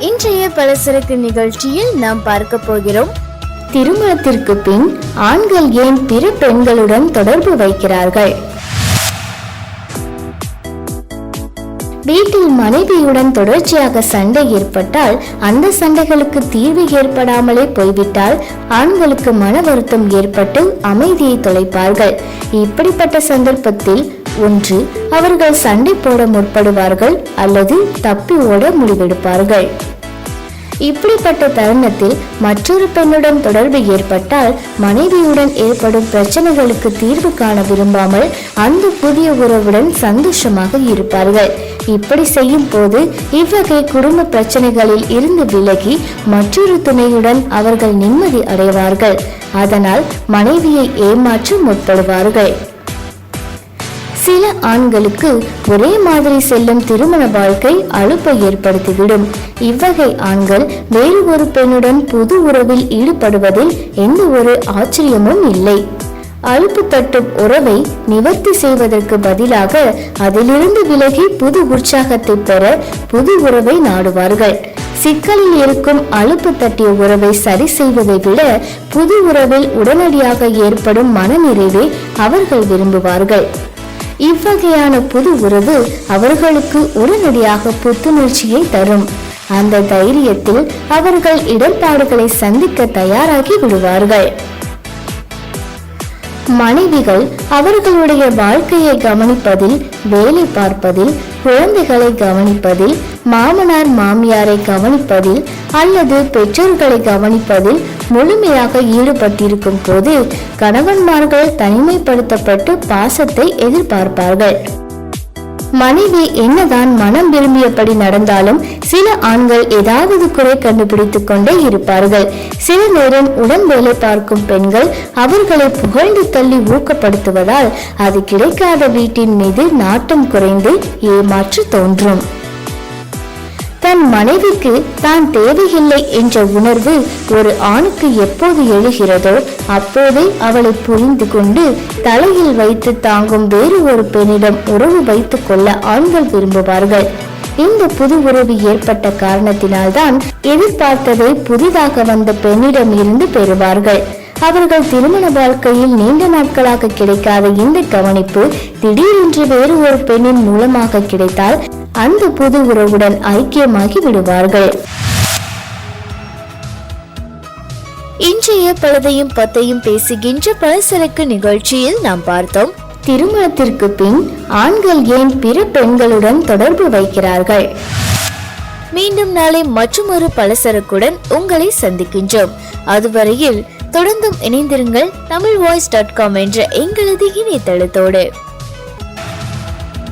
இன்றைய பலசரக்கு நிகழ்ச்சியில் நாம் பார்க்க போகிறோம். திருமணத்திற்கு பின் ஆண்கள் ஏன் பிற பெண்களுடன் தொடர்பு வைக்கிறார்கள்? வீட்டில் மனைவியுடன் தொடர்ச்சியாக சண்டை ஏற்பட்டால் அந்த சண்டைகளுக்கு தீர்வு ஏற்படாமலே போய்விட்டால் ஆண்களுக்கு மன வருத்தம் ஏற்பட்டு அமைதியை தொலைப்பார்கள். இப்படிப்பட்ட சந்தர்ப்பத்தில் ஒன்று அவர்கள் சண்டை போட முற்படுவார்கள் அல்லது தப்பி ஓட முடிவெடுப்பார்கள். இப்படிப்பட்ட தருணத்தில் மற்றொரு பெண்ணுடன் தொடர்பு ஏற்பட்டால் மனைவியுடன் ஏற்படும் பிரச்சனைகளுக்கு தீர்வு காண விரும்பாமல் அந்த புதிய உறவுடன் சந்தோஷமாக இருப்பார்கள். இப்படி செய்யும் போது இவ்வகை குடும்ப பிரச்சனைகளில் இருந்து விலகி மற்றொரு துணையுடன் அவர்கள் நிம்மதி அடைவார்கள். அதனால் மனைவியை ஏமாற்ற முற்படுவார்கள். சில ஆண்களுக்கு ஒரே மாதிரி செல்லும் திருமண வாழ்க்கை அழுப்பை ஏற்படுத்திவிடும். இவ்வகை ஆண்கள் வேறு ஒரு பெண்ணுடன் புது உறவில் ஈடுபடுவதில் எந்த ஒரு ஆச்சரியமும் இல்லை. அலுப்பு தட்டும் உறவை நிவர்த்தி செய்வதற்கு பதிலாக அதிலிருந்து விலகி புது உற்சாகத்தை பெற புது உறவை நாடுவார்கள். சிக்கலில் இருக்கும் அலுப்பு தட்டிய உறவை சரி செய்வதை விட புது உறவில் உடனடியாக ஏற்படும் மனநிறைவை அவர்கள் விரும்புவார்கள். இவ்வகையான புது உறவு அவர்களுக்கு உடனடியாக புத்துணர்ச்சியை தரும். அந்த தைரியத்தில் அவர்கள் இடர்பாடுகளை சந்திக்க தயாராகி விடுவார்கள். மனைவிகள் அவர்களுடைய வாழ்க்கையை கவனிப்பதில் வேலை பார்ப்பதில் குழந்தைகளை கவனிப்பதில் மாமனார் மாமியாரை கவனிப்பதில் அல்லது பெற்றோர்களை கவனிப்பதில் முழுமையாக ஈடுபட்டிருக்கும் போது கணவன்மார்கள் தனிமைப்படுத்தப்பட்டு பாசத்தை எதிர்பார்ப்பார்கள். மனைவி என்னதான் மனம் விரும்பியபடி நடந்தாலும் சில ஆண்கள் ஏதாவது குறை கண்டுபிடித்துக் கொண்டே இருப்பார்கள். சில நேரம் உடன் வேலை பார்க்கும் பெண்கள் அவர்களை புகழ்ந்து தள்ளி ஊக்கப்படுத்துவதால் அது கிடைக்காத வீட்டின் மீது நாட்டம் குறைந்து ஏமாற்று தோன்றும். தன் மனைவிக்கு தான் தேவையில்லை என்ற உணர்வு ஒரு ஆணுக்கு எப்போது எழுகிறதோ அப்போதே அவளை புரிந்து கொண்டு தலையில் வைத்து தாங்கும் வேறு ஒரு பெண்ணிடம் உறவு வைத்துக் கொள்ள ஆண்கள் விரும்புவார்கள். இந்த புது உறவு ஏற்பட்ட காரணத்தினால்தான் எதிர்பார்த்ததை புதிதாக வந்த பெண்ணிடம் இருந்து பெறுவார்கள். அவர்கள் திருமண வாழ்க்கையில் நீண்ட நாட்களாக கிடைக்காத இந்த கவனிப்பு திடீரென்று வேறு ஒரு பெண்ணின் மூலமாக கிடைத்தால் அந்த புது உறவுடன் ஐக்கியமாகி விடுவார்கள். இன்றைய பழுதையும் பத்தையும் பேசுகின்ற பலசரக்கு நிகழ்ச்சியில் நாம் பார்த்தோம். திருமணத்திற்கு பின் ஆண்கள் ஏன் பிற பெண்களுடன் தொடர்பு வைக்கிறார்கள்? மீண்டும் நாளை மற்றொரு பலசரக்குடன் உங்களை சந்திக்கின்றோம். அதுவரையில் தொடர்ந்தும் இணைந்திருங்கள் தமிழ் வாய்ஸ் டாட் காம் என்ற எங்களது இணையதளத்தோடு.